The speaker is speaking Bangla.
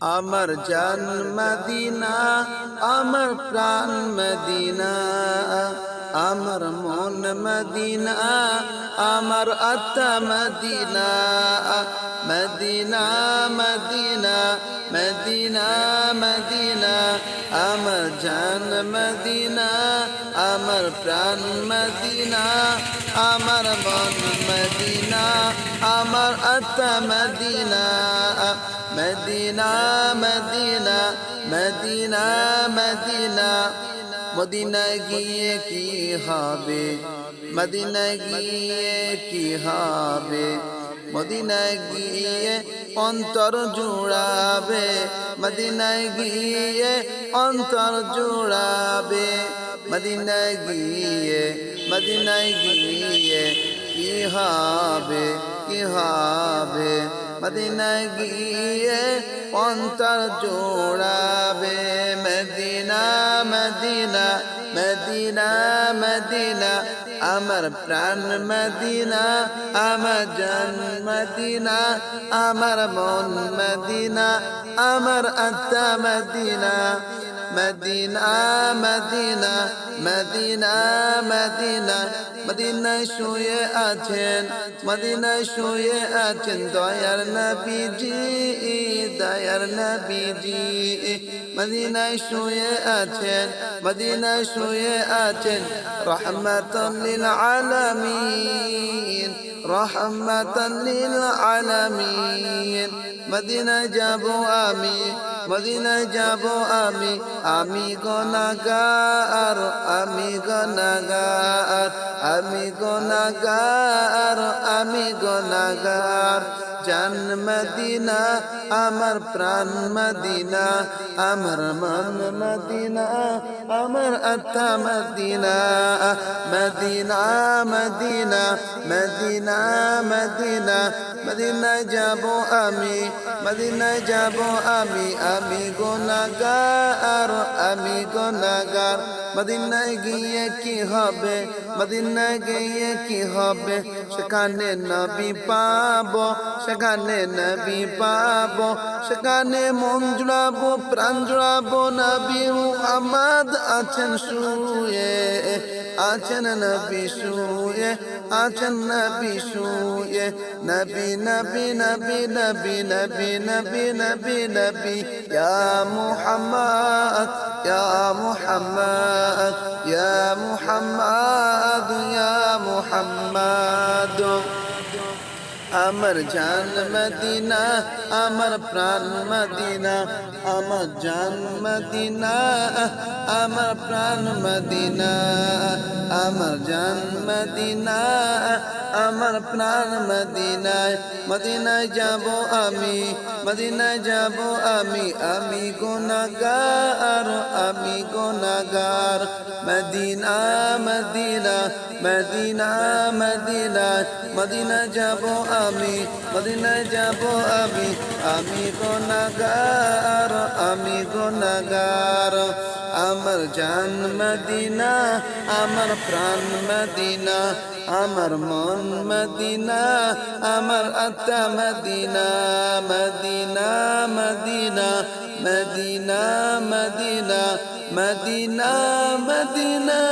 আমার জান মদিনা, আমার প্রাণ মদিনা, আমার মন মদিনা, আমার আত্মা Medina Medina Medina Medina Medina, আমার জান মদিনা, আমার প্রাণ মদিনা, আমার মন মদিনা, আমার আত্মা Medina Medina Medina Medina Medina. Medina গিয়ে কি হবে? মদিনা গিয়ে কি হবে? মদিনা গিয়ে অন্তর জুড়াবে। মদিনায় গিয়ে অন্তর জুড়াবে। মদিনায় গিয়ে মদিনায় গিয়ে কি হবে? কি হবে? মদিনায় গিয়ে অন্তর জোড়াবে মদিনা মদিনা মদিনা মদিনা। আমার প্রাণ মদিনা, আমার জান মদিনা, আমার মন মদিনা, আমার আত্মা Medina. Medina Medina Medina Medina মদিনায় শুয়ে আছেন মদিনায় শুয়ে আছেন দয়ার নবীজি দয়ার নবীজি। মদিনায় শুয়ে আছেন মদিনায় শুয়ে আছেন, রহমাতাল আলামিন। রহমাতাল লিল আলামিন মদিনা যাব আমি মদিনা যাব আমি আমি গনাগার আমি গনাগার আমি গনাগার আমি গনাগার জান মদিনা, আমার প্রাণ মদিনা, আমার মন মদিনা, আমার আত্মা Medina Medina Medina Medina Medina, মদিনায় যাব আমি, মদিনায় যাব আমি আমি গোনাগার আমি গোনাগার মদিনায় গিয়ে কি হবে? মদিনায় গিয়ে কি হবে? সেখানে নবী পাবো। সেখানে নবী পাবো, সেখানে মন জুড়াবো, প্রাণ জুড়াবো, নবী মুহাম্মদ আছেন শুয়ে, আছেন নবী শুয়ে, আছেন নবী শুয়ে, নবী নবী নবী নবী নবী নবী নবী নবী, ইয়া মুহাম্মদ ইয়া মুহাম্মদ ইয়া মুহাম্মদ ইয়া মুহাম্মদ। আমার জান মদিনা আমার প্রাণ মদিনা আমার জান মদিনা আমার প্রাণ মদিনা আমার জান মদিনা আমার প্রাণ মদিনায় মদিনায় যাব আমি, মদিনায় যাব আমি আমি গুনাগার আমি গুনাগার Medina Medina Medina Medina Medina যাব আমি, মদিনায় যাব আমি আমি গুনাগার আমি গুনাগার আমার জান মদিনা, আমার প্রাণ মদিনা, আমার মন মদিনা, আমার আত্মা Medina Medina Medina Medina Medina Medina Medina